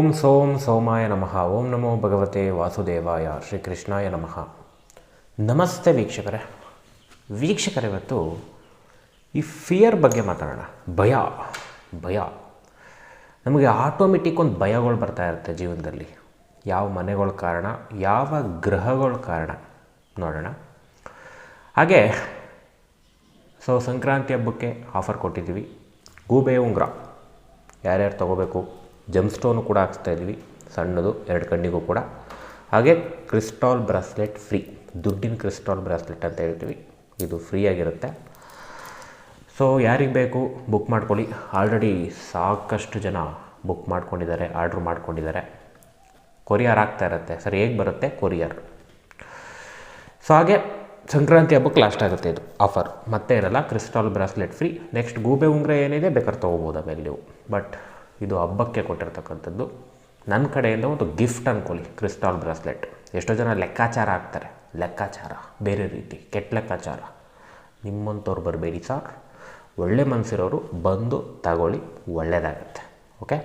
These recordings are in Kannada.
ಓಂ ಸೋಂ ಸೋಮಾಯ ನಮಃ. ಓಂ ನಮೋ ಭಗವತೆ ವಾಸುದೇವಾಯ ಶ್ರೀಕೃಷ್ಣಾಯ ನಮಃ. ನಮಸ್ತೆ ವೀಕ್ಷಕರೇ. ವೀಕ್ಷಕರೇ, ಇವತ್ತು ಈ ಫಿಯರ್ ಬಗ್ಗೆ ಮಾತಾಡೋಣ. ಭಯ. ಭಯ. ನಮಗೆ ಆಟೋಮೆಟಿಕ್ ಒಂದು ಭಯಗಳು ಬರ್ತಾ ಇರುತ್ತೆ ಜೀವನದಲ್ಲಿ. ಯಾವ ಮನೆಗಳ ಕಾರಣ, ಯಾವ ಗ್ರಹಗಳ ಕಾರಣ. ನೋಡೋಣ. ಹಾಗೆ, ಸೊ ಸಂಕ್ರಾಂತಿ ಹಬ್ಬಕ್ಕೆ ಆಫರ್ ಕೊಟ್ಟಿದ್ದೀವಿ. ಗೂಬೆ ಉಂಗುರ. ಯಾರ್ಯಾರು ತೊಗೋಬೇಕು? ಜಮ್ ಸ್ಟೋನು ಕೂಡ ಹಾಕ್ಸ್ತಾ ಇದ್ವಿ ಸಣ್ಣದು, ಎರಡು ಕಣ್ಣಿಗೂ ಕೂಡ. ಹಾಗೆ ಕ್ರಿಸ್ಟಾಲ್ ಬ್ರಾಸ್ಲೆಟ್ ಫ್ರೀ ದುಡ್ಡಿನ ಕ್ರಿಸ್ಟಾಲ್ ಬ್ರಾಸ್ಲೆಟ್ ಅಂತ ಹೇಳ್ತೀವಿ. ಇದು ಫ್ರೀ ಆಗಿರುತ್ತೆ. ಸೊ ಯಾರಿಗೆ ಬೇಕು ಬುಕ್ ಮಾಡ್ಕೊಳ್ಳಿ. ಆಲ್ರೆಡಿ ಸಾಕಷ್ಟು ಜನ ಬುಕ್ ಮಾಡ್ಕೊಂಡಿದ್ದಾರೆ ಆರ್ಡ್ರ್ ಮಾಡ್ಕೊಂಡಿದ್ದಾರೆ. ಕೊರಿಯರ್ ಆಗ್ತಾ ಇರುತ್ತೆ. ಸರ್, ಹೇಗೆ ಬರುತ್ತೆ? ಕೊರಿಯರ್ ಸೊ ಹಾಗೆ ಸಂಕ್ರಾಂತಿ ಹಬ್ಬಕ್ಕೆ ಲಾಸ್ಟ್ ಆಗುತ್ತೆ ಇದು ಆಫರ್ ಮತ್ತೆ ಇರಲ್ಲ ಕ್ರಿಸ್ಟಾಲ್ ಬ್ರಾಸ್ಲೆಟ್ ಫ್ರೀ ನೆಕ್ಸ್ಟ್ ಗೂಬೆ ಉಂಗ್ರೆ ಏನಿದೆ, ಬೇಕಾದ್ರೆ ತೊಗೋಬೋದು ಆಮೇಲೆ ನೀವು. ಬಟ್ ಇದು ಹಬ್ಬಕ್ಕೆ ಕೊಟ್ಟಿರ್ತಕ್ಕಂಥದ್ದು. ನನ್ನ ಕಡೆಯಿಂದ ಒಂದು ಗಿಫ್ಟ್ ಅಂದ್ಕೊಳ್ಳಿ ಕ್ರಿಸ್ಟಾಲ್ ಬ್ರಾಸ್ಲೆಟ್ ಎಷ್ಟೋ ಜನ ಲೆಕ್ಕಾಚಾರ ಆಗ್ತಾರೆ ಲೆಕ್ಕಾಚಾರ, ಬೇರೆ ರೀತಿ, ಕೆಟ್ಟ ಲೆಕ್ಕಾಚಾರ. ನಿಮ್ಮಂಥವ್ರು ಬರಬೇಡಿ ಸರ್ ಒಳ್ಳೆ ಮನಸ್ಸಿರೋರು ಬಂದು ತಗೊಳ್ಳಿ ಒಳ್ಳೆಯದಾಗತ್ತೆ ಓಕೆ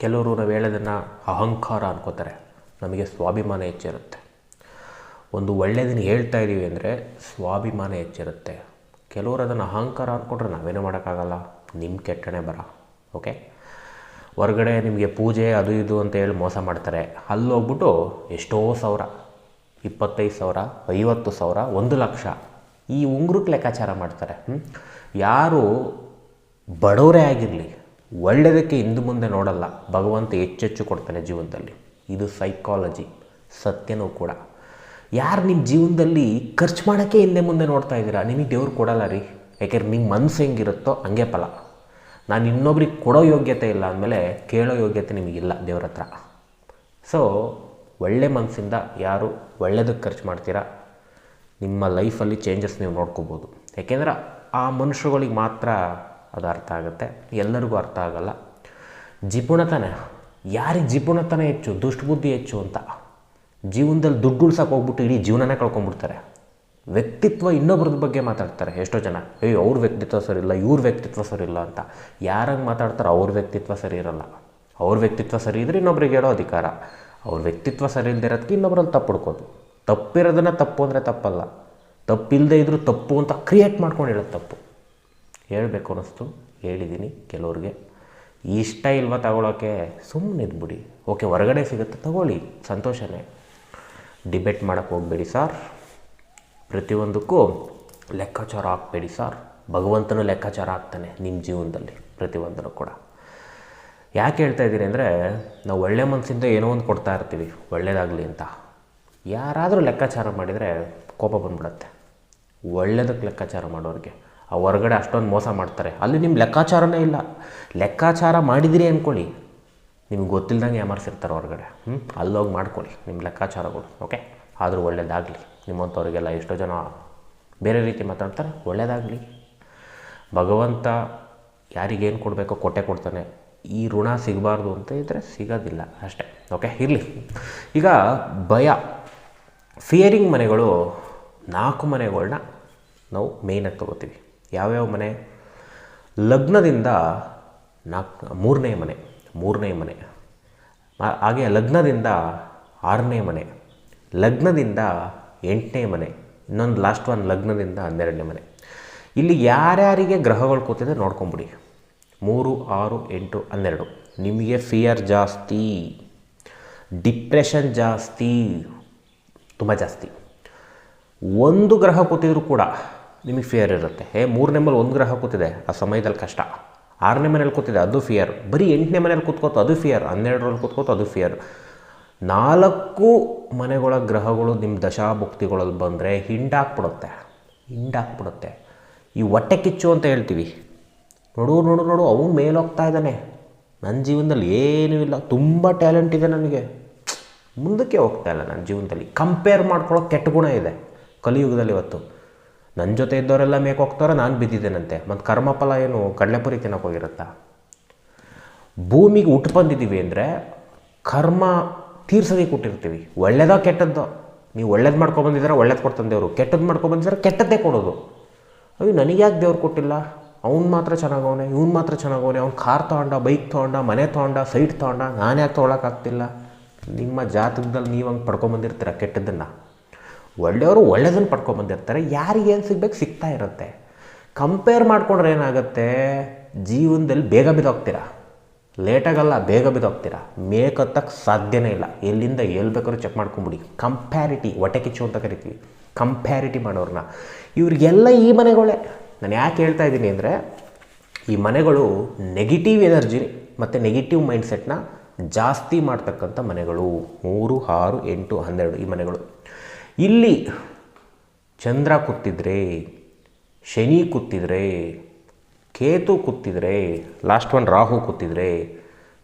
ಕೆಲವರು ನಾವು ಹೇಳೋದನ್ನು ಅಹಂಕಾರ ಅನ್ಕೋತಾರೆ. ನಮಗೆ ಸ್ವಾಭಿಮಾನ ಹೆಚ್ಚಿರುತ್ತೆ. ಒಂದು ಒಳ್ಳೆಯದನ್ನು ಹೇಳ್ತಾ ಇದ್ದೀವಿ ಅಂದರೆ ಸ್ವಾಭಿಮಾನ ಹೆಚ್ಚಿರುತ್ತೆ. ಕೆಲವರು ಅದನ್ನು ಅಹಂಕಾರ ಅಂದ್ಕೊಂಡ್ರೆ ನಾವೇನು ಮಾಡೋಕ್ಕಾಗಲ್ಲ. ನಿಮ್ಮ ಕೆಟ್ಟಣೆ ಬರ. ಓಕೆ ಹೊರಗಡೆ ನಿಮಗೆ ಪೂಜೆ ಅದು ಇದು ಅಂತ ಹೇಳಿ ಮೋಸ ಮಾಡ್ತಾರೆ. ಅಲ್ಲಿ ಹೋಗ್ಬಿಟ್ಟು ಎಷ್ಟೋ ಸಾವಿರ, ಇಪ್ಪತ್ತೈದು ಸಾವಿರ, ಐವತ್ತು ಸಾವಿರ, ಒಂದು ಲಕ್ಷ ಈ ಉಂಗುರಕ್ಕೆ ಲೆಕ್ಕಾಚಾರ ಮಾಡ್ತಾರೆ. ಯಾರು ಬಡವರೇ ಆಗಿರಲಿ ಒಳ್ಳೆಯದಕ್ಕೆ ಹಿಂದೆ ಮುಂದೆ ನೋಡಲ್ಲ, ಭಗವಂತ ಹೆಚ್ಚೆಚ್ಚು ಕೊಡ್ತಾನೆ ಜೀವನದಲ್ಲಿ. ಇದು ಸೈಕಾಲಜಿ ಸತ್ಯನೂ ಕೂಡ. ಯಾರು ನಿಮ್ಮ ಜೀವನದಲ್ಲಿ ಖರ್ಚು ಮಾಡೋಕ್ಕೆ ಹಿಂದೆ ಮುಂದೆ ನೋಡ್ತಾ ಇದ್ದೀರಾ? ನಿಮಗೆ ದೇವ್ರು ಕೊಡಲ್ಲ ರೀ. ಯಾಕೆಂದ್ರೆ ನಿಮ್ಮ ಮನಸ್ಸು ಹೆಂಗಿರುತ್ತೋ ಹಂಗೆ ಫಲ. ನಾನು ಇನ್ನೊಬ್ರಿಗೆ ಕೊಡೋ ಯೋಗ್ಯತೆ ಇಲ್ಲ ಅಂದಮೇಲೆ ಕೇಳೋ ಯೋಗ್ಯತೆ ನಿಮಗಿಲ್ಲ ದೇವ್ರ ಹತ್ರ ಸೊ ಒಳ್ಳೆ ಮನಸ್ಸಿಂದ ಯಾರು ಒಳ್ಳೆಯದಕ್ಕೆ ಖರ್ಚು ಮಾಡ್ತೀರಾ? ನಿಮ್ಮ ಲೈಫಲ್ಲಿ ಚೇಂಜಸ್ ನೀವು ನೋಡ್ಕೋಬೋದು. ಯಾಕೆಂದ್ರೆ ಆ ಮನುಷ್ಯಗಳಿಗೆ ಮಾತ್ರ ಅದು ಅರ್ಥ ಆಗುತ್ತೆ. ಎಲ್ಲರಿಗೂ ಅರ್ಥ ಆಗಲ್ಲ. ಜಿಪುಣತನ. ಯಾರಿಗೆ ಜಿಪುಣತನ ಹೆಚ್ಚು, ದುಷ್ಟಬುದ್ಧಿ ಹೆಚ್ಚು ಅಂತ? ಜೀವನದಲ್ಲಿ ದುಡ್ಡು ಉಳ್ಸೋಕೆ ಹೋಗ್ಬಿಟ್ಟು ಇಡೀ ಜೀವನನೇ ಕಳ್ಕೊಂಡ್ಬಿಡ್ತಾರೆ. ವ್ಯಕ್ತಿತ್ವ ಇನ್ನೊಬ್ರದ ಬಗ್ಗೆ ಮಾತಾಡ್ತಾರೆ. ಎಷ್ಟೋ ಜನ, ಏಯ್, ಅವ್ರ ವ್ಯಕ್ತಿತ್ವ ಸರಿ ಇಲ್ಲ, ಇವ್ರ ವ್ಯಕ್ತಿತ್ವ ಸರಿ ಇಲ್ಲ ಅಂತ. ಯಾರಂಗೆ ಮಾತಾಡ್ತಾರೋ ಅವ್ರ ವ್ಯಕ್ತಿತ್ವ ಸರಿ ಇರಲ್ಲ. ಅವ್ರ ವ್ಯಕ್ತಿತ್ವ ಸರಿ ಇದ್ರೆ ಇನ್ನೊಬ್ರಿಗೆ ಹೇಳೋ ಅಧಿಕಾರ. ಅವ್ರ ವ್ಯಕ್ತಿತ್ವ ಸರಿ ಇಲ್ದಿರೋದಕ್ಕೆ ಇನ್ನೊಬ್ರಲ್ಲಿ ತಪ್ಪು ಹುಡ್ಕೋದು. ತಪ್ಪಿರೋದನ್ನು ತಪ್ಪು ಅಂದರೆ ತಪ್ಪಲ್ಲ. ತಪ್ಪಿಲ್ಲದೆ ಇದ್ದರೂ ತಪ್ಪು ಅಂತ ಕ್ರಿಯೇಟ್ ಮಾಡ್ಕೊಂಡು ಹೇಳೋದು ತಪ್ಪು. ಹೇಳಬೇಕು ಅನ್ನಿಸ್ತು ಹೇಳಿದ್ದೀನಿ ಕೆಲವ್ರಿಗೆ. ಇಷ್ಟ ಇಲ್ವಾ ತಗೊಳ್ಳೋಕ್ಕೆ ಸುಮ್ಮನೆ ಇದ್ಬಿಡಿ ಓಕೆ, ಹೊರಗಡೆ ಸಿಗುತ್ತೆ, ತಗೊಳ್ಳಿ. ಸಂತೋಷನೇ. ಡಿಬೇಟ್ ಮಾಡೋಕ್ಕೆ ಹೋಗಬೇಡಿ, ಸರ್. ಪ್ರತಿಯೊಂದಕ್ಕೂ ಲೆಕ್ಕಾಚಾರ ಹಾಕ್ಬೇಡಿ ಸರ್. ಭಗವಂತನು ಲೆಕ್ಕಾಚಾರ ಆಗ್ತಾನೆ ನಿಮ್ಮ ಜೀವನದಲ್ಲಿ ಪ್ರತಿಯೊಂದನ್ನು ಕೂಡ. ಯಾಕೆ ಹೇಳ್ತಾ ಇದ್ದೀರಿ ಅಂದರೆ ನಾವು ಒಳ್ಳೆ ಮನಸ್ಸಿಂದ ಏನೋ ಒಂದು ಕೊಡ್ತಾ ಇರ್ತೀವಿ ಒಳ್ಳೆಯದಾಗಲಿ ಅಂತ. ಯಾರಾದರೂ ಲೆಕ್ಕಾಚಾರ ಮಾಡಿದರೆ ಕೋಪ ಬಂದ್ಬಿಡತ್ತೆ. ಒಳ್ಳೇದಕ್ಕೆ ಲೆಕ್ಕಾಚಾರ ಮಾಡೋರಿಗೆ. ಆ ಹೊರಗಡೆ ಅಷ್ಟೊಂದು ಮೋಸ ಮಾಡ್ತಾರೆ. ಅಲ್ಲಿ ನಿಮ್ಮ ಲೆಕ್ಕಾಚಾರನೇ ಇಲ್ಲ. ಲೆಕ್ಕಾಚಾರ ಮಾಡಿದಿರಿ ಅಂದ್ಕೊಳ್ಳಿ ನಿಮ್ಗೆ ಗೊತ್ತಿಲ್ಲದಂಗೆ ಯಾಮಾರಿಸಿರ್ತಾರೆ ಹೊರಗಡೆ. ಹ್ಞೂ ಅಲ್ಲೋಗಿ ಮಾಡ್ಕೊಳ್ಳಿ ನಿಮ್ಮ ಲೆಕ್ಕಾಚಾರಗಳು, ಓಕೆ? ಆದರೂ ಒಳ್ಳೇದಾಗಲಿ. ನಿಮ್ಮಂಥವ್ರಿಗೆಲ್ಲ ಎಷ್ಟೋ ಜನ ಬೇರೆ ರೀತಿ ಮಾತಾಡ್ತಾರೆ ಒಳ್ಳೆಯದಾಗಲಿ ಭಗವಂತ ಯಾರಿಗೇನು ಕೊಡಬೇಕೋ ಕೊಟ್ಟೆ ಕೊಡ್ತಾನೆ. ಈ ಋಣ ಸಿಗಬಾರ್ದು ಅಂತ ಇದ್ದರೆ ಸಿಗೋದಿಲ್ಲ ಅಷ್ಟೇ. ಓಕೆ ಇರಲಿ. ಈಗ ಭಯ. ಫಿಯರಿಂಗ್ ಮನೆಗಳು, ನಾಲ್ಕು ಮನೆಗಳನ್ನ ನಾವು ಮೇಯ್ನಾಗಿ ತೊಗೋತೀವಿ. ಯಾವ್ಯಾವ ಮನೆ? ಲಗ್ನದಿಂದ ನಾಲ್ಕು ಮೂರನೇ ಮನೆ ಮೂರನೇ ಮನೆ. ಹಾಗೆ ಲಗ್ನದಿಂದ ಆರನೇ ಮನೆ. ಲಗ್ನದಿಂದ ಎಂಟನೇ ಮನೆ, ಇನ್ನೊಂದು ಲಾಸ್ಟ್ ಒನ್ ಲಗ್ನದಿಂದ ಹನ್ನೆರಡನೇ ಮನೆ. ಇಲ್ಲಿ ಯಾರ್ಯಾರಿಗೆ ಗ್ರಹಗಳು ಕೂತಿದೆ ನೋಡ್ಕೊಂಬಿಡಿ. ಮೂರು, ಆರು, ಎಂಟು, ಹನ್ನೆರಡು. ನಿಮಗೆ ಫಿಯರ್ ಜಾಸ್ತಿ ಡಿಪ್ರೆಷನ್ ಜಾಸ್ತಿ, ತುಂಬ ಜಾಸ್ತಿ. ಒಂದು ಗ್ರಹ ಕೂತಿದ್ರು ಕೂಡ ನಿಮಗೆ ಫಿಯರ್ ಇರುತ್ತೆ. ಏ, ಮೂರನೇ ಮೇಲೆ ಒಂದು ಗ್ರಹ ಕೂತಿದೆ ಆ ಸಮಯದಲ್ಲಿ ಕಷ್ಟ. ಆರನೇ ಮನೇಲಿ ಕೂತಿದೆ ಅದು ಫಿಯರ್ ಬರೀ ಎಂಟನೇ ಮನೇಲಿ ಕೂತ್ಕೋತು, ಅದು ಫಿಯರ್ ಹನ್ನೆರಡರಲ್ಲಿ ಕೂತ್ಕೋತು, ಅದು ಫಿಯರ್ ನಾಲ್ಕು ಮನೆಗಳ ಗ್ರಹಗಳು ನಿಮ್ಮ ದಶಾಭುಕ್ತಿಗಳಲ್ಲಿ ಬಂದರೆ ಹಿಂಡಾಕ್ಬಿಡುತ್ತೆ. ಹಿಂಡಾಕ್ಬಿಡುತ್ತೆ. ಈ ಹೊಟ್ಟೆ ಕಿಚ್ಚು ಅಂತ ಹೇಳ್ತೀವಿ. ನೋಡು ನೋಡು ನೋಡು, ಅವನು ಮೇಲೋಗ್ತಾ ಇದ್ದಾನೆ. ನನ್ನ ಜೀವನದಲ್ಲಿ ಏನೂ ಇಲ್ಲ. ತುಂಬ ಟ್ಯಾಲೆಂಟ್ ಇದೆ ನನಗೆ. ಮುಂದಕ್ಕೆ ಹೋಗ್ತಾ ಇಲ್ಲ ನನ್ನ ಜೀವನದಲ್ಲಿ. ಕಂಪೇರ್ ಮಾಡ್ಕೊಳ್ಳೋ ಕೆಟ್ಟ ಗುಣ ಇದೆ ಕಲಿಯುಗದಲ್ಲಿ ಇವತ್ತು. ನನ್ನ ಜೊತೆ ಇದ್ದವರೆಲ್ಲ ಮೇಕ್ ಹೋಗ್ತಾರೆ, ನಾನು ಬಿದ್ದಿದ್ದೇನಂತೆ. ಮತ್ತು ಕರ್ಮಫಲ ಏನು? ಕಡಲೆಪುರಿ ತಿನ್ನೋಕೆ ಹೋಗಿರುತ್ತಾ? ಭೂಮಿಗೆ ಹುಟ್ಟು ಬಂದಿದ್ದೀವಿ ಅಂದರೆ ಕರ್ಮ ತೀರ್ಸೋದಕ್ಕೆ ಕೊಟ್ಟಿರ್ತೀವಿ. ಒಳ್ಳೇದೋ ಕೆಟ್ಟದ್ದೋ? ನೀವು ಒಳ್ಳೇದು ಮಾಡ್ಕೊಬಂದಿದ್ದಾರೆ ಒಳ್ಳೇದು ಕೊಡ್ತಾನೆ ದೇವರು ಕೆಟ್ಟದ್ದು ಮಾಡ್ಕೊಬಂದಿದ್ದಾರೆ ಕೆಟ್ಟದ್ದೇ ಕೊಡೋದು. ಅಯ್ಯೋ, ನನಗೆ ಯಾಕೆ ದೇವ್ರು ಕೊಟ್ಟಿಲ್ಲ? ಅವ್ನು ಮಾತ್ರ ಚೆನ್ನಾಗವನೆ, ಇವ್ನು ಮಾತ್ರ ಚೆನ್ನಾಗವನೆ. ಅವ್ನು ಕಾರ್ ತೊಗೊಂಡ, ಬೈಕ್ ತೊಗೊಂಡ, ಮನೆ ತೊಗೊಂಡ, ಸೈಟ್ ತೊಗೊಂಡ, ನಾನು ಯಾಕೆ ತೊಗೊಳಕ್ಕಾಗ್ತಿಲ್ಲ ನಿಮ್ಮ ಜಾತಕದಲ್ಲಿ ನೀವು ಹಂಗೆ ಪಡ್ಕೊಂಬಂದಿರ್ತೀರ ಕೆಟ್ಟದ್ದನ್ನು? ಒಳ್ಳೆಯವರು ಒಳ್ಳೆಯದನ್ನು ಪಡ್ಕೊಂಬಂದಿರ್ತಾರೆ ಯಾರಿಗೆ ಏನು ಸಿಗ್ಬೇಕು ಸಿಗ್ತಾ ಇರುತ್ತೆ. ಕಂಪೇರ್ ಮಾಡ್ಕೊಂಡ್ರೆ ಏನಾಗುತ್ತೆ? ಜೀವನದಲ್ಲಿ ಬೇಗ ಬಿದ್ದೋಗ್ತೀರಾ? ಲೇಟಾಗಲ್ಲ, ಬೇಗ ಬಿದ್ದೋಗ್ತೀರಾ? ಮೇಕತ್ತಕ್ಕೆ ಸಾಧ್ಯನೇ ಇಲ್ಲ. ಎಲ್ಲಿಂದ ಎಲ್ಲಿ ಬೇಕಾದ್ರೂ ಚೆಕ್ ಮಾಡ್ಕೊಂಬಿಡಿ. ಕಂಪ್ಯಾರಿಟಿ ಹೊಟ್ಟೆ ಕಿಚ್ಚು ಅಂತ ಕರಿತೀವಿ. ಕಂಪ್ಯಾರಿಟಿ ಮಾಡೋರನ್ನ ಇವ್ರಿಗೆಲ್ಲ ಈ ಮನೆಗಳೇ. ನಾನು ಯಾಕೆ ಹೇಳ್ತಾ ಇದ್ದೀನಿ ಅಂದರೆ, ಈ ಮನೆಗಳು ನೆಗೆಟಿವ್ ಎನರ್ಜಿ ಮತ್ತು ನೆಗೆಟಿವ್ ಮೈಂಡ್ಸೆಟ್ನ ಜಾಸ್ತಿ ಮಾಡ್ತಕ್ಕಂಥ ಮನೆಗಳು. ಮೂರು, ಆರು, ಎಂಟು, ಹನ್ನೆರಡು ಈ ಮನೆಗಳು. ಇಲ್ಲಿ ಚಂದ್ರ ಕೂತಿದ್ರೆ, ಶನಿ ಕೂತಿದ್ರೆ ಕೇತು ಕೂತಿದ್ರೆ ಲಾಸ್ಟ್ ಒನ್ ರಾಹು ಕೂತಿದ್ರೆ,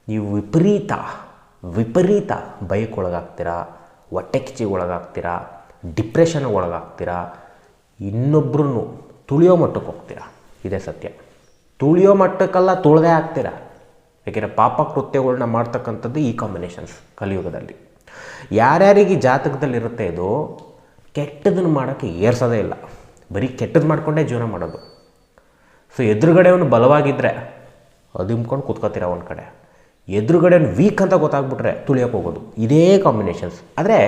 ನೀವು ವಿಪರೀತ ವಿಪರೀತ ಭಯಕ್ಕೆ ಒಳಗಾಗ್ತೀರಾ ಹೊಟ್ಟೆ ಕಿಚ್ಚಿಗೆ ಒಳಗಾಗ್ತೀರಾ ಡಿಪ್ರೆಷನ್ಗೆ ಒಳಗಾಗ್ತೀರಾ ಇನ್ನೊಬ್ರು ತುಳಿಯೋ ಮಟ್ಟಕ್ಕೆ ಹೋಗ್ತೀರಾ? ಇದೇ ಸತ್ಯ. ತುಳಿಯೋ ಮಟ್ಟಕ್ಕೆಲ್ಲ ತುಳ್ದೇ ಆಗ್ತೀರಾ? ಯಾಕೆಂದರೆ ಪಾಪ ಕೃತ್ಯಗಳನ್ನ ಮಾಡ್ತಕ್ಕಂಥದ್ದು ಈ ಕಾಂಬಿನೇಷನ್ಸ್ ಕಲಿಯುಗದಲ್ಲಿ. ಯಾರ್ಯಾರಿಗೆ ಜಾತಕದಲ್ಲಿ ಇರುತ್ತೆ ಇದು, ಕೆಟ್ಟದನ್ನು ಮಾಡೋಕ್ಕೆ ಏರ್ಸೋದೇ ಇಲ್ಲ. ಬರೀ ಕೆಟ್ಟದ್ದು ಮಾಡಿಕೊಂಡೇ ಜೀವನ ಮಾಡೋದು. ಸೊ ಎದುರುಗಡೆ ಅವನು ಬಲವಾಗಿದ್ದರೆ ಅದಿಂಬ್ಕೊಂಡು ಕೂತ್ಕೋತೀರ ಒಂದು ಕಡೆ. ಎದುರುಗಡೆ ವೀಕ್ ಅಂತ ಗೊತ್ತಾಗ್ಬಿಟ್ರೆ ತುಳಿಯೋಕೆ ಹೋಗೋದು. ಇದೇ ಕಾಂಬಿನೇಷನ್ಸ್ ಆದರೆ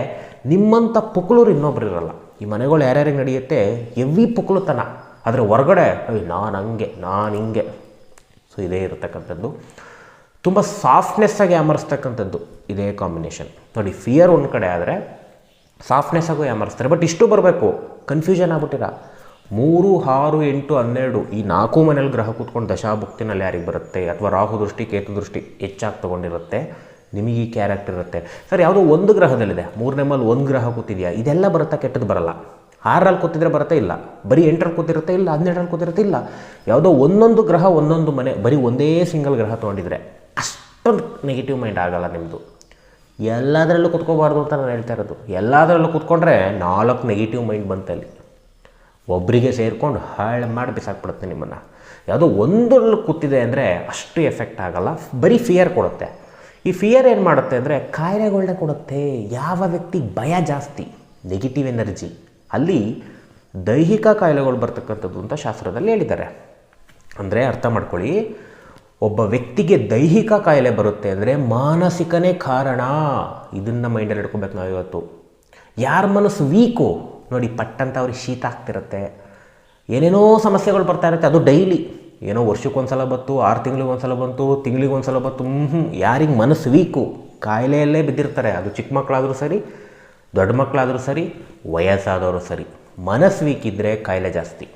ನಿಮ್ಮಂಥ ಪುಕ್ಳೂರು ಇನ್ನೊಬ್ರು ಇರಲ್ಲ. ಈ ಮನೆಗಳು ಯಾರ್ಯಾರಿಗೆ ನಡೆಯುತ್ತೆ? ಎವ್ವಿ ಪುಕ್ಳುತನ. ಆದರೆ ಹೊರಗಡೆ ನಾನು ಹಂಗೆ, ನಾನು ಹಿಂಗೆ. ಸೊ ಇದೇ ಇರತಕ್ಕಂಥದ್ದು. ತುಂಬ ಸಾಫ್ಟ್ನೆಸ್ಸಾಗಿ ಯಾಮರಿಸ್ತಕ್ಕಂಥದ್ದು ಇದೇ ಕಾಂಬಿನೇಷನ್ ನೋಡಿ ಫಿಯರ್ ಒಂದು ಕಡೆ ಆದರೆ ಸಾಫ್ಟ್ನೆಸ್ಸಾಗೂ ಯಾಮರಿಸ್ತಾರೆ ಬಟ್ ಇಷ್ಟು ಬರಬೇಕು. ಕನ್ಫ್ಯೂಷನ್ ಆಗ್ಬಿಟ್ಟಿರ. ಮೂರು, ಆರು, ಎಂಟು, ಹನ್ನೆರಡು ಈ ನಾಲ್ಕು ಮನೇಲಿ ಗ್ರಹ ಕೂತ್ಕೊಂಡು ದಶಾಭುಕ್ತಿನಲ್ಲಿ ಯಾರಿಗೆ ಬರುತ್ತೆ ಅಥವಾ ರಾಹು ದೃಷ್ಟಿ, ಕೇತು ದೃಷ್ಟಿ ಹೆಚ್ಚಾಗಿ ತೊಗೊಂಡಿರುತ್ತೆ? ನಿಮಗೆ ಈ ಕ್ಯಾರೆಕ್ಟರ್ ಇರುತ್ತೆ. ಸರ್, ಯಾವುದೋ ಒಂದು ಗ್ರಹದಲ್ಲಿದೆ. ಮೂರನೇ ಮೇಲೆ ಒಂದು ಗ್ರಹ ಕೂತಿದೆಯಾ? ಇದೆಲ್ಲ ಬರುತ್ತಾ ಕೆಟ್ಟದ್ದು ಬರಲ್ಲ. ಆರರಲ್ಲಿ ಕೂತಿದ್ರೆ ಬರುತ್ತೆ ಇಲ್ಲ? ಬರೀ ಎಂಟರಲ್ಲಿ ಕೂತಿರುತ್ತೆ ಇಲ್ಲ? ಹನ್ನೆರಡರಲ್ಲಿ ಕೂತಿರುತ್ತೆ ಇಲ್ಲ? ಯಾವುದೋ ಒಂದೊಂದು ಗ್ರಹ, ಒಂದೊಂದು ಮನೆ, ಬರೀ ಒಂದೇ ಸಿಂಗಲ್ ಗ್ರಹ ತೊಗೊಂಡಿದ್ರೆ ಅಷ್ಟೊಂದು ನೆಗೆಟಿವ್ ಮೈಂಡ್ ಆಗಲ್ಲ ನಿಮ್ಮದು ಎಲ್ಲದರಲ್ಲೂ ಕೂತ್ಕೋಬಾರ್ದು ಅಂತ ನಾನು ಹೇಳ್ತಾ ಇರೋದು. ಎಲ್ಲದರಲ್ಲೂ ಕೂತ್ಕೊಂಡ್ರೆ ನಾಲ್ಕು ನೆಗೆಟಿವ್ ಮೈಂಡ್ ಬಂತಲ್ಲಿ. ಒಬ್ಬರಿಗೆ ಸೇರಿಕೊಂಡು ಹಾಳು ಮಾಡಿ ಬಿಸಾಕ್ಬಿಡುತ್ತೆ ನಿಮ್ಮನ್ನು. ಯಾವುದೋ ಒಂದರಲ್ಲಿ ಕೂತಿದೆ ಅಂದರೆ ಅಷ್ಟು ಎಫೆಕ್ಟ್ ಆಗೋಲ್ಲ. ಬರೀ ಫಿಯರ್ ಕೊಡುತ್ತೆ. ಈ ಫಿಯರ್ ಏನು ಮಾಡುತ್ತೆ ಅಂದರೆ ಕಾಯಿಲೆಗಳನ್ನ ಕೊಡುತ್ತೆ. ಯಾವ ವ್ಯಕ್ತಿ ಭಯ ಜಾಸ್ತಿ? ನೆಗೆಟಿವ್ ಎನರ್ಜಿ ಅಲ್ಲಿ ದೈಹಿಕ ಕಾಯಿಲೆಗಳು ಬರ್ತಕ್ಕಂಥದ್ದು ಅಂತ ಶಾಸ್ತ್ರದಲ್ಲಿ ಹೇಳಿದ್ದಾರೆ. ಅಂದರೆ ಅರ್ಥ ಮಾಡ್ಕೊಳ್ಳಿ. ಒಬ್ಬ ವ್ಯಕ್ತಿಗೆ ದೈಹಿಕ ಕಾಯಿಲೆ ಬರುತ್ತೆ ಅಂದರೆ ಮಾನಸಿಕನೇ ಕಾರಣ. ಇದನ್ನು ಮೈಂಡಲ್ಲಿ ಇಟ್ಕೋಬೇಕು ನಾವು ಇವತ್ತು ಯಾರ ಮನಸ್ಸು ವೀಕು ನೋಡಿ, ಪಟ್ಟಂತ ಅವ್ರಿಗೆ ಶೀತ ಆಗ್ತಿರುತ್ತೆ. ಏನೇನೋ ಸಮಸ್ಯೆಗಳು ಬರ್ತಾ ಇರುತ್ತೆ. ಅದು ಡೈಲಿ ಏನೋ ವರ್ಷಕ್ಕೊಂದ್ಸಲ ಬಂತು, ಆರು ತಿಂಗಳಿಗೆ ಒಂದ್ಸಲ ಬಂತು ತಿಂಗಳಿಗೆ ಒಂದ್ಸಲ ಬಂತು ಹ್ಞೂ ಯಾರಿಗೆ ಮನಸ್ಸು ವೀಕು. ಕಾಯಿಲೆಯಲ್ಲೇ ಬಿದ್ದಿರ್ತಾರೆ. ಅದು ಚಿಕ್ಕ ಮಕ್ಕಳಾದರೂ ಸರಿ, ದೊಡ್ಡ ಮಕ್ಕಳಾದರೂ ಸರಿ, ವಯಸ್ಸಾದವರು ಸರಿ. ಮನಸ್ಸು ವೀಕ್ ಇದ್ದರೆ ಕಾಯಿಲೆ ಜಾಸ್ತಿ.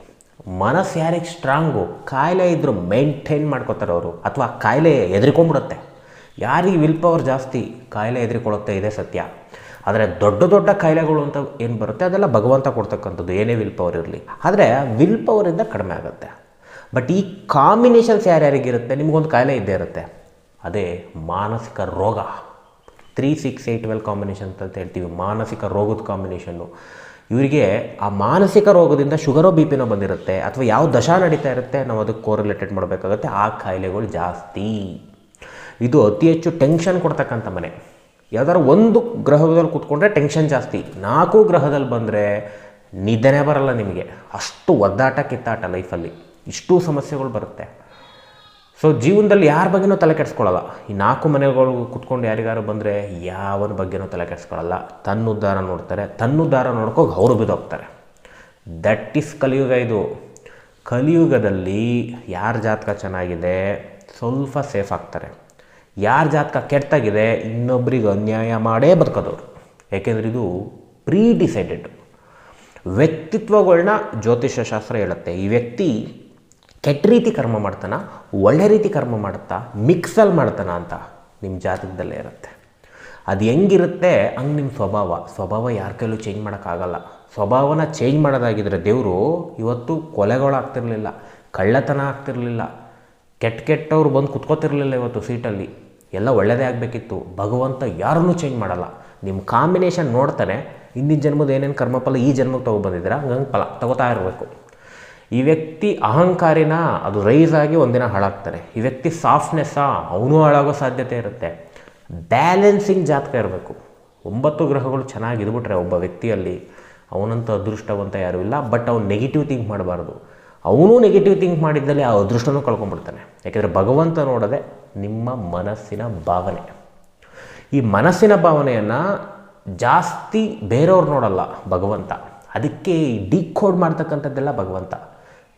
ಮನಸ್ಸು ಯಾರಿಗೆ ಸ್ಟ್ರಾಂಗು ಕಾಯಿಲೆ ಇದ್ದರೂ ಮೇಂಟೈನ್ ಮಾಡ್ಕೋತಾರೆ ಅವರು. ಅಥವಾ ಕಾಯಿಲೆ ಎದುರ್ಕೊಂಡ್ಬಿಡುತ್ತೆ. ಯಾರಿಗೆ ವಿಲ್ ಪವರ್ ಜಾಸ್ತಿ, ಕಾಯಿಲೆ ಹೆದ್ರಿಕೊಳ್ಳುತ್ತೆ ಇದೇ ಸತ್ಯ. ಆದರೆ ದೊಡ್ಡ ದೊಡ್ಡ ಕಾಯಿಲೆಗಳು ಅಂತ ಏನು ಬರುತ್ತೆ? ಅದೆಲ್ಲ ಭಗವಂತ ಕೊಡ್ತಕ್ಕಂಥದ್ದು. ಏನೇ ವಿಲ್ ಪವರ್ ಇರಲಿ. ಆದರೆ ವಿಲ್ ಪವರಿಂದ ಕಡಿಮೆ ಆಗುತ್ತೆ. ಬಟ್ ಈ ಕಾಂಬಿನೇಷನ್ಸ್ ಯಾರ್ಯಾರಿಗಿರುತ್ತೆ ನಿಮಗೊಂದು ಕಾಯಿಲೆ ಇದ್ದೇ ಇರುತ್ತೆ. ಅದೇ ಮಾನಸಿಕ ರೋಗ. Three, six eight twelve combination ಅಂತ ಹೇಳ್ತೀವಿ. ಮಾನಸಿಕ ರೋಗದ ಕಾಂಬಿನೇಷನ್ನು. ಇವರಿಗೆ ಆ ಮಾನಸಿಕ ರೋಗದಿಂದ ಶುಗರೋ, ಬಿ ಪಿನೋ ಬಂದಿರುತ್ತೆ. ಅಥವಾ ಯಾವ ದಶಾ ನಡೀತಾ ಇರುತ್ತೆ ನಾವು ಅದಕ್ಕೆ ಕೋರಿಲೇಟೆಡ್ ಮಾಡಬೇಕಾಗುತ್ತೆ. ಆ ಕಾಯಿಲೆಗಳು ಜಾಸ್ತಿ. ಇದು ಅತಿ ಹೆಚ್ಚು ಟೆನ್ಷನ್ ಕೊಡ್ತಕ್ಕಂಥ ಮನೆ. ಯಾವ್ದಾದ್ರು ಒಂದು ಗ್ರಹದಲ್ಲಿ ಕೂತ್ಕೊಂಡ್ರೆ ಟೆನ್ಷನ್ ಜಾಸ್ತಿ. ನಾಲ್ಕು ಗ್ರಹದಲ್ಲಿ ಬಂದರೆ ನಿದ್ದೆನೇ ಬರಲ್ಲ ನಿಮಗೆ. ಅಷ್ಟು ಒದ್ದಾಟ ಕಿತ್ತಾಟ ಲೈಫಲ್ಲಿ ಇಷ್ಟು ಸಮಸ್ಯೆಗಳು ಬರುತ್ತೆ. ಸೊ ಜೀವನದಲ್ಲಿ ಯಾರ ಬಗ್ಗೆನೂ ತಲೆ ಕೆಡಿಸ್ಕೊಳ್ಳಲ್ಲ ಈ ನಾಲ್ಕು ಮನೆಗಳು ಕುತ್ಕೊಂಡು ಯಾರಿಗಾರು ಬಂದರೆ ಯಾವನ ಬಗ್ಗೆನೂ ತಲೆ ಕೆಡಿಸ್ಕೊಳ್ಳಲ್ಲ ತನ್ನ ಉದ್ಧಾರ ನೋಡ್ತಾರೆ. ತನ್ನ ಉದ್ದಾರ ನೋಡ್ಕೋಗಿ ಅವರು ಬಿದೋಗ್ತಾರೆ ದಟ್ ಈಸ್ ಕಲಿಯುಗ ಇದು. ಕಲಿಯುಗದಲ್ಲಿ ಯಾರ ಜಾತಕ ಚೆನ್ನಾಗಿದೆ? ಸ್ವಲ್ಪ ಸೇಫ್ ಆಗ್ತಾರೆ. ಯಾರ ಜಾತಕ ಕೆಟ್ಟಾಗಿದೆ ಇನ್ನೊಬ್ರಿಗೆ ಅನ್ಯಾಯ ಮಾಡೇ ಬದುಕೋದವ್ರು. ಯಾಕೆಂದರೆ ಇದು ಪ್ರೀ ಡಿಸೈಡೆಡ್ ವ್ಯಕ್ತಿತ್ವಗಳನ್ನ ಜ್ಯೋತಿಷ್ಯ ಶಾಸ್ತ್ರ ಹೇಳುತ್ತೆ. ಈ ವ್ಯಕ್ತಿ ಕೆಟ್ಟ ರೀತಿ ಕರ್ಮ ಮಾಡ್ತಾನ, ಒಳ್ಳೆ ರೀತಿ ಕರ್ಮ ಮಾಡುತ್ತಾ ಮಿಕ್ಸಲ್ಲಿ ಮಾಡ್ತಾನ ಅಂತ ನಿಮ್ಮ ಜಾತಕದಲ್ಲೇ ಇರುತ್ತೆ. ಅದು ಹೆಂಗಿರುತ್ತೆ? ಹಂಗೆ ನಿಮ್ಮ ಸ್ವಭಾವ. ಸ್ವಭಾವ ಯಾರ ಕೈಲೂ ಚೇಂಜ್ ಮಾಡೋಕ್ಕಾಗಲ್ಲ. ಸ್ವಭಾವನ ಚೇಂಜ್ ಮಾಡೋದಾಗಿದ್ರೆ ದೇವರು ಇವತ್ತು ಕೊಲೆಗಳಾಗ್ತಿರಲಿಲ್ಲ ಕಳ್ಳತನ ಆಗ್ತಿರಲಿಲ್ಲ, ಕೆಟ್ಟ ಕೆಟ್ಟವ್ರು ಬಂದು ಕುತ್ಕೋತಿರಲಿಲ್ಲ ಇವತ್ತು ಸೀಟಲ್ಲಿ. ಎಲ್ಲ ಒಳ್ಳೆಯದೇ ಆಗಬೇಕಿತ್ತು. ಭಗವಂತ ಯಾರನ್ನೂ ಚೇಂಜ್ ಮಾಡಲ್ಲ. ನಿಮ್ಮ ಕಾಂಬಿನೇಷನ್ ನೋಡ್ತಾನೆ. ಹಿಂದಿನ ಜನ್ಮದ ಏನೇನು ಕರ್ಮಫಲ ಈ ಜನ್ಮಕ್ಕೆ ತೊಗೊಬಂದಿದ್ದೀರ ಹಂಗಂಗೆ ಫಲ ತಗೋತಾ ಇರಬೇಕು. ಈ ವ್ಯಕ್ತಿ ಅಹಂಕಾರಿನ ಅದು ರೈಸ್ ಆಗಿ ಒಂದಿನ ಹಾಳಾಗ್ತಾರೆ ಈ ವ್ಯಕ್ತಿ ಸಾಫ್ಟ್ನೆಸ್ಸಾ ಅವನು ಹಾಳಾಗೋ ಸಾಧ್ಯತೆ ಇರುತ್ತೆ. ಬ್ಯಾಲೆನ್ಸಿಂಗ್ ಜಾತಕ ಇರಬೇಕು. ಒಂಬತ್ತು ಗ್ರಹಗಳು ಚೆನ್ನಾಗಿ ಇದ್ಬಿಟ್ರೆ ಒಬ್ಬ ವ್ಯಕ್ತಿಯಲ್ಲಿ ಅವನಂತ ಅದೃಷ್ಟವಂತ ಯಾರೂ ಇಲ್ಲ ಬಟ್ ಅವ್ನು ನೆಗೆಟಿವ್ ಥಿಂಕ್ ಮಾಡಬಾರ್ದು. ಅವನು ನೆಗೆಟಿವ್ ಥಿಂಕ್ ಮಾಡಿದ್ದಲ್ಲಿ ಆ ಅದೃಷ್ಟನೂ ಕಳ್ಕೊಂಡ್ಬಿಡ್ತಾನೆ. ಯಾಕೆಂದರೆ ಭಗವಂತ ನೋಡದೆ ನಿಮ್ಮ ಮನಸ್ಸಿನ ಭಾವನೆ. ಈ ಮನಸ್ಸಿನ ಭಾವನೆಯನ್ನು ಜಾಸ್ತಿ ಬೇರೆಯವ್ರು ನೋಡಲ್ಲ ಭಗವಂತ. ಅದಕ್ಕೆ ಡಿಕೋಡ್ ಮಾಡ್ತಕ್ಕಂಥದ್ದೆಲ್ಲ ಭಗವಂತ.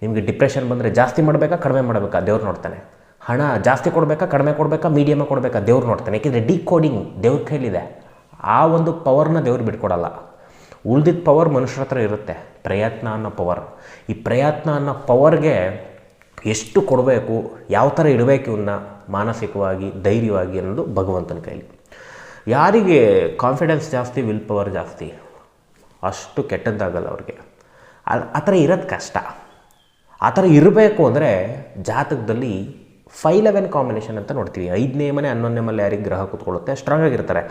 ನಿಮಗೆ ಡಿಪ್ರೆಷನ್ ಬಂದರೆ ಜಾಸ್ತಿ ಮಾಡಬೇಕಾ, ಕಡಿಮೆ ಮಾಡಬೇಕಾ? ದೇವ್ರು ನೋಡ್ತಾನೆ. ಹಣ ಜಾಸ್ತಿ ಕೊಡಬೇಕಾ, ಕಡಿಮೆ ಕೊಡಬೇಕಾ ಮೀಡಿಯಮ್ಮ ಕೊಡಬೇಕಾ? ದೇವ್ರು ನೋಡ್ತಾನೆ. ಯಾಕೆಂದರೆ ಡಿಕೋಡಿಂಗ್ ದೇವ್ರ ಕೈಲಿದೆ. ಆ ಒಂದು ಪವರ್ನ ದೇವ್ರು ಬಿಟ್ಕೊಡಲ್ಲ. ಉಳ್ದಿದ್ದ ಪವರ್ ಮನುಷ್ಯರ ಹತ್ರ ಇರುತ್ತೆ. ಪ್ರಯತ್ನ ಅನ್ನೋ ಪವರ್ ಈ ಪ್ರಯತ್ನ ಅನ್ನೋ ಪವರ್ಗೆ ಎಷ್ಟು ಕೊಡಬೇಕು, ಯಾವ ಥರ ಇಡಬೇಕು ಇವನ್ನ ಮಾನಸಿಕವಾಗಿ, ಧೈರ್ಯವಾಗಿ ಅನ್ನೋದು ಭಗವಂತನ ಕೈಲಿ. ಯಾರಿಗೆ ಕಾನ್ಫಿಡೆನ್ಸ್ ಜಾಸ್ತಿ ವಿಲ್ ಪವರ್ ಜಾಸ್ತಿ? ಅಷ್ಟು ಕೆಟ್ಟದ್ದಾಗಲ್ಲ ಅವ್ರಿಗೆ. ಆ- ಥರ ಇರೋದು ಕಷ್ಟ. ಆ ಥರ ಇರಬೇಕು ಅಂದರೆ ಜಾತಕದಲ್ಲಿ ಫೈ ಲೆವೆನ್ ಕಾಂಬಿನೇಷನ್ ಅಂತ ನೋಡ್ತೀವಿ. ಐದನೇ ಮನೆ, ಹನ್ನೊಂದನೇ ಮನೆ ಯಾರಿಗೆ ಗ್ರಹ ಕೂತ್ಕೊಳ್ಳುತ್ತೆ ಸ್ಟ್ರಾಂಗ್ ಆಗಿರ್ತಾರೆ.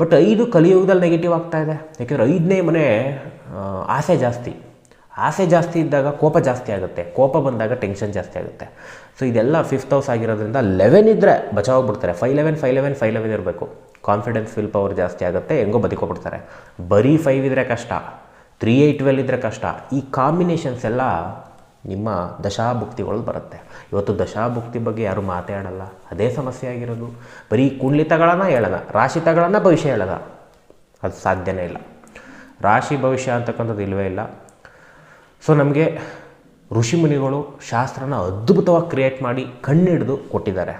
ಬಟ್ ಐದು ಕಲಿಯುಗದಲ್ಲಿ ನೆಗೆಟಿವ್ ಆಗ್ತಾ ಇದೆ. ಯಾಕೆಂದರೆ ಐದನೇ ಮನೆ ಆಸೆ ಜಾಸ್ತಿ. ಆಸೆ ಜಾಸ್ತಿ ಇದ್ದಾಗ ಕೋಪ ಜಾಸ್ತಿ ಆಗುತ್ತೆ. ಕೋಪ ಬಂದಾಗ ಟೆನ್ಷನ್ ಜಾಸ್ತಿ ಆಗುತ್ತೆ. ಸೊ ಇದೆಲ್ಲ ಫಿಫ್ತ್ ಹೌಸ್ ಆಗಿರೋದ್ರಿಂದ ಲೆವೆನ್ ಇದ್ದರೆ ಬಚಾವಾಗ್ಬಿಡ್ತಾರೆ five eleven five eleven five eleven ಇರಬೇಕು. ಕಾನ್ಫಿಡೆನ್ಸ್ ಫಿಲ್ ಪವರ್ ಜಾಸ್ತಿ ಆಗುತ್ತೆ, ಹೆಂಗೋ ಬದುಕೋಬಿಡ್ತಾರೆ ಬರೀ ಫೈವ್ ಇದ್ದರೆ ಕಷ್ಟ. ತ್ರೀ ಏಯ್ಟ್ ಟ್ವೆಲ್ ಇದ್ದರೆ ಕಷ್ಟ. ಈ ಕಾಂಬಿನೇಷನ್ಸ್ ಎಲ್ಲ ನಿಮ್ಮ ದಶಾಭುಕ್ತಿಗಳು ಬರುತ್ತೆ. ಇವತ್ತು ದಶಾಭುಕ್ತಿ ಬಗ್ಗೆ ಯಾರು ಮಾತಾಡಲ್ಲ. ಅದೇ ಸಮಸ್ಯೆ ಆಗಿರೋದು. ಬರೀ ಕುಂಡ್ಲಿತಗಳನ್ನು ಹೇಳದ ರಾಶಿ ತಗಳನ್ನ ಭವಿಷ್ಯ ಹೇಳದ ಅದು ಸಾಧ್ಯನೇ ಇಲ್ಲ. ರಾಶಿ ಭವಿಷ್ಯ ಅಂತಕ್ಕಂಥದ್ದು ಇಲ್ಲವೇ ಇಲ್ಲ. ಸೊ ನಮಗೆ ಋಷಿಮುನಿಗಳು ಶಾಸ್ತ್ರನ ಅದ್ಭುತವಾಗಿ ಕ್ರಿಯೇಟ್ ಮಾಡಿ ಕಣ್ಣಿಡಿದು ಕೊಟ್ಟಿದ್ದಾರೆ.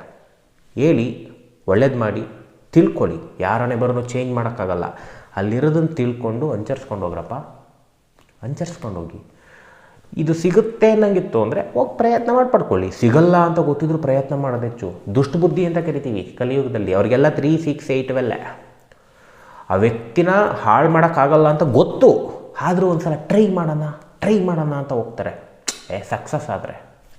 ಹೇಳಿ, ಒಳ್ಳೇದು ಮಾಡಿ, ತಿಳ್ಕೊಳ್ಳಿ. ಯಾರನ್ನೇ ಬರೋದು ಚೇಂಜ್ ಮಾಡೋಕ್ಕಾಗಲ್ಲ. ಅಲ್ಲಿರೋದನ್ನು ತಿಳ್ಕೊಂಡು ಅಂಚರ್ಸ್ಕೊಂಡು ಹೋಗ್ರಪ್ಪ. ಅಂಚರ್ಸ್ಕೊಂಡು ಹೋಗಿ. ಇದು ಸಿಗುತ್ತೆ ಅನ್ನಂಗಿತ್ತು ಅಂದರೆ ಹೋಗಿ ಪ್ರಯತ್ನ ಮಾಡಿ ಪಡ್ಕೊಳ್ಳಿ. ಸಿಗಲ್ಲ ಅಂತ ಗೊತ್ತಿದ್ರು ಪ್ರಯತ್ನ ಮಾಡೋದು ಹೆಚ್ಚು ದುಷ್ಟ ಬುದ್ಧಿ ಅಂತ ಕರಿತೀವಿ ಕಲಿಯುಗದಲ್ಲಿ. ಅವರಿಗೆಲ್ಲ ತ್ರೀ ಸಿಕ್ಸ್ ಏಯ್ಟ್ ವೆಲ್ಲ ಆ ವ್ಯಕ್ತಿನ ಹಾಳು ಮಾಡೋಕ್ಕಾಗಲ್ಲ ಅಂತ ಗೊತ್ತು. ಆದರೂ ಒಂದು ಸಲ ಟ್ರೈ ಮಾಡೋಣ ಟ್ರೈ ಮಾಡೋಣ ಅಂತ ಹೋಗ್ತಾರೆ. ಏ ಸಕ್ಸಸ್ ಆದರೆ.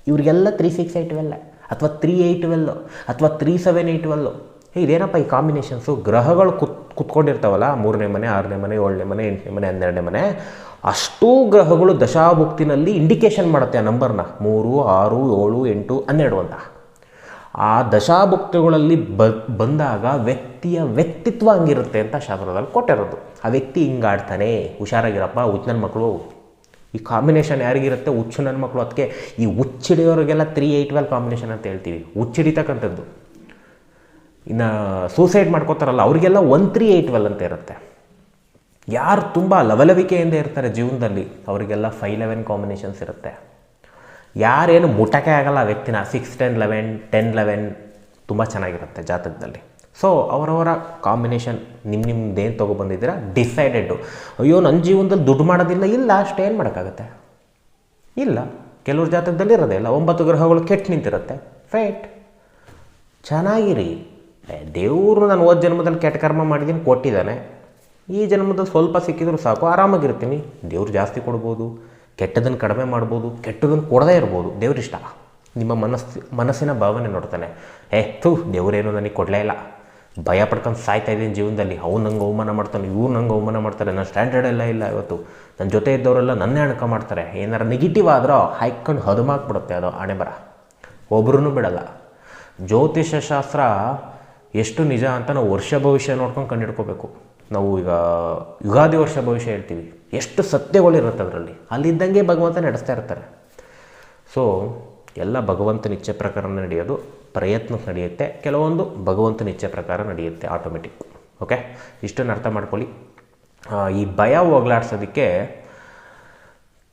ಇವರಿಗೆಲ್ಲ ತ್ರೀ ಸಿಕ್ಸ್ ಏಯ್ಟ್ ವೆಲ್ಲ ಅಥವಾ ತ್ರೀ ಏಯ್ಟ್ ವೆಲ್ಲು ಅಥವಾ ತ್ರೀ ಸೆವೆನ್ ಏಯ್ಟ್ ವೆಲ್ಲು ಏ ಇದೇನಪ್ಪ ಈ ಕಾಂಬಿನೇಷನ್ಸು ಗ್ರಹಗಳು ಕುತ್, ಕುತ್ಕೊಂಡಿರ್ತಾವಲ್ಲ? ಮೂರನೇ ಮನೆ, ಆರನೇ ಮನೆ, ಏಳನೇ ಮನೆ, ಎಂಟನೇ ಮನೆ, ಹನ್ನೆರಡನೇ ಮನೆ. ಅಷ್ಟೂ ಗ್ರಹಗಳು ದಶಾಭುಕ್ತಿನಲ್ಲಿ ಇಂಡಿಕೇಶನ್ ಮಾಡುತ್ತೆ ಆ ನಂಬರ್ನ ಮೂರು, ಆರು, ಏಳು, ಎಂಟು, ಹನ್ನೆರಡು ಅಂತ. ಆ ದಶಾಭುಕ್ತಿಗಳಲ್ಲಿ ಬ, ಬಂದಾಗ ವ್ಯಕ್ತಿಯ ವ್ಯಕ್ತಿತ್ವ ಹಂಗಿರುತ್ತೆ ಅಂತ ಶಾಸ್ತ್ರದಲ್ಲಿ ಕೊಟ್ಟಿರೋದು. ಆ ವ್ಯಕ್ತಿ ಹಿಂಗಾಡ್ತಾನೆ ಹುಷಾರಾಗಿರಪ್ಪ ಉಚ್ಚನ ಮಕ್ಕಳು ಈ ಕಾಂಬಿನೇಷನ್ ಯಾರಿಗಿರುತ್ತೆ? ಹುಚ್ಚು ನನ್ನ ಮಕ್ಕಳು ಅದಕ್ಕೆ ಈ ಹುಚ್ಚಿಡಿಯೋರಿಗೆಲ್ಲ ತ್ರೀ ಏಯ್ಟ್ ಟ್ವೆಲ್ ಕಾಂಬಿನೇಷನ್ ಅಂತ ಹೇಳ್ತೀವಿ. ಹುಚ್ಚಿಡಿತಕ್ಕಂಥದ್ದು ಇನ್ನು ಸೂಸೈಡ್ ಮಾಡ್ಕೋತಾರಲ್ಲ, ಅವರಿಗೆಲ್ಲ ಒನ್ ತ್ರೀ ಏಯ್ಟ್ ವೆಲ್ ಅಂತ ಇರುತ್ತೆ. ಯಾರು ತುಂಬ ಲವಲವಿಕೆಯಿಂದ ಇರ್ತಾರೆ ಜೀವನದಲ್ಲಿ, ಅವರಿಗೆಲ್ಲ ಫೈ ಲೆವೆನ್ ಕಾಂಬಿನೇಷನ್ಸ್ ಇರುತ್ತೆ. ಯಾರೇನು ಮುಟಕೆ ಆಗಲ್ಲ ವ್ಯಕ್ತಿನ six ten eleven ten eleven ತುಂಬ ಚೆನ್ನಾಗಿರುತ್ತೆ ಜಾತಕದಲ್ಲಿ. ಸೊ ಅವರವರ ಕಾಂಬಿನೇಷನ್ ನಿಮ್ಮ ನಿಮ್ದೇನು ತೊಗೊಬಂದಿದ್ದೀರಾ ಡಿಸೈಡೆಡ್ಡು ಅಯ್ಯೋ ನನ್ನ ಜೀವನದಲ್ಲಿ ದುಡ್ಡು ಮಾಡೋದಿಲ್ಲ, ಇಲ್ಲ, ಅಷ್ಟೇ ಏನು ಮಾಡೋಕ್ಕಾಗತ್ತೆ? ಇಲ್ಲ, ಕೆಲವ್ರ ಜಾತಕದಲ್ಲಿ ಇರೋದೇ ಇಲ್ಲ. ಒಂಬತ್ತು ಗ್ರಹಗಳು ಕೆಟ್ಟು ನಿಂತಿರುತ್ತೆ. ಫೇಟ್ ಚೆನ್ನಾಗಿರಿ. ದೇವರು ನಾನು ಓದ್ ಜನ್ಮದಲ್ಲಿ ಕೆಟ್ಟ ಕರ್ಮ ಮಾಡಿದ್ದೀನಿ ಕೊಟ್ಟಿದ್ದಾನೆ. ಈ ಜನ್ಮದ ಸ್ವಲ್ಪ ಸಿಕ್ಕಿದ್ರು ಸಾಕು, ಆರಾಮಾಗಿರ್ತೀನಿ. ದೇವ್ರು ಜಾಸ್ತಿ ಕೊಡ್ಬೋದು, ಕೆಟ್ಟದನ್ನು ಕಡಿಮೆ ಮಾಡ್ಬೋದು, ಕೆಟ್ಟದನ್ನು ಕೊಡದೇ ಇರ್ಬೋದು ದೇವ್ರಿಷ್ಟ ನಿಮ್ಮ ಮನಸ್ಸು, ಮನಸ್ಸಿನ ಭಾವನೆ ನೋಡ್ತಾನೆ. ಏ ಥೂ, ದೇವರೇನು ನನಗೆ ಕೊಡಲೇ ಇಲ್ಲ. ಭಯ ಪಡ್ಕೊಂಡು ಸಾಯ್ತಾ ಇದ್ದೀನಿ ಜೀವನದಲ್ಲಿ. ಅವ್ನು ನಂಗೆ ಅವಮಾನ ಮಾಡ್ತಾನೆ ಇವ್ರು ನಂಗೆ ಅವಮಾನ ಮಾಡ್ತಾರೆ. ನನ್ನ ಸ್ಟ್ಯಾಂಡರ್ಡ್ ಎಲ್ಲ ಇಲ್ಲ ಇವತ್ತು. ನನ್ನ ಜೊತೆ ಇದ್ದವರೆಲ್ಲ ನನ್ನೇ ಅಣಕ ಮಾಡ್ತಾರೆ. ಏನಾರು ನೆಗೆಟಿವ್ ಆದರೂ ಹಾಯ್ಕೊಂಡು ಹದುಮಾಕ್ಬಿಡುತ್ತೆ ಅದು ಹಣೆ ಬರ ಒಬ್ರೂ ಬಿಡಲ್ಲ. ಜ್ಯೋತಿಷ್ಯ ಶಾಸ್ತ್ರ ಎಷ್ಟು ನಿಜ ಅಂತ ನಾವು ವರ್ಷ ಭವಿಷ್ಯ ನೋಡ್ಕೊಂಡು ಕಂಡುಹಿಡ್ಕೋಬೇಕು. ನಾವು ಈಗ ಯುಗಾದಿ ವರ್ಷ ಭವಿಷ್ಯ ಹೇಳ್ತೀವಿ. ಎಷ್ಟು ಸತ್ಯಗಳಿರುತ್ತೆ ಅದರಲ್ಲಿ. ಅಲ್ಲಿದ್ದಂಗೆ ಭಗವಂತ ನಡೆಸ್ತಾ ಇರ್ತಾರೆ. ಸೊ ಎಲ್ಲ ಭಗವಂತನ ಇಚ್ಛೆ ಪ್ರಕಾರ ನಡೆಯೋದು ಪ್ರಯತ್ನಕ್ಕೆ ನಡೆಯುತ್ತೆ. ಕೆಲವೊಂದು ಭಗವಂತನ ಇಚ್ಛೆ ಪ್ರಕಾರ ನಡೆಯುತ್ತೆ ಆಟೋಮೆಟಿಕ್ ಓಕೆ ಇಷ್ಟನ್ನು ಅರ್ಥ ಮಾಡ್ಕೊಳ್ಳಿ. ಈ ಭಯ ಹೋಗ್ಲಾಡ್ಸೋದಕ್ಕೆ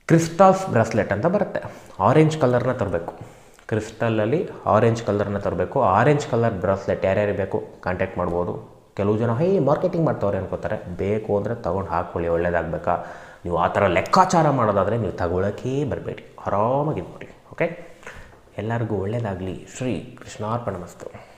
ಕ್ರಿಸ್ಟಾಫ್ ಬ್ರಾಸ್ಲೆಟ್ ಅಂತ ಬರುತ್ತೆ. ಆರೆಂಜ್ ಕಲರ್ನ ತರಬೇಕು. ಕ್ರಿಸ್ಟಲಲ್ಲಿ ಆರೆಂಜ್ ಕಲರ್ನ ತರಬೇಕು. ಆರೆಂಜ್ ಕಲರ್ ಬ್ರಾಸ್ಲೆಟ್ ಯಾರ್ಯಾರು ಬೇಕು? ಕಾಂಟ್ಯಾಕ್ಟ್ ಮಾಡ್ಬೋದು. ಕೆಲವು ಜನ, ಹೇ, ಮಾರ್ಕೆಟಿಂಗ್ ಮಾಡ್ತವ್ರೆ ಅನ್ಕೋತಾರೆ. ಬೇಕು ಅಂದರೆ ತೊಗೊಂಡು ಹಾಕ್ಕೊಳ್ಳಿ ಒಳ್ಳೇದಾಗಬೇಕಾ? ನೀವು ಆ ಥರ ಲೆಕ್ಕಾಚಾರ ಮಾಡೋದಾದರೆ ನೀವು ತಗೊಳ್ಳೋಕ್ಕೇ ಬರಬೇಡಿ. ಆರಾಮಾಗಿ ಆರಾಮಾಗಿದ್ಬಿಡಿ ಓಕೆ? ಎಲ್ಲರಿಗೂ ಒಳ್ಳೆಯದಾಗಲಿ ಶ್ರೀ ಕೃಷ್ಣಾರ್ಪಣ ಮಸ್ತು.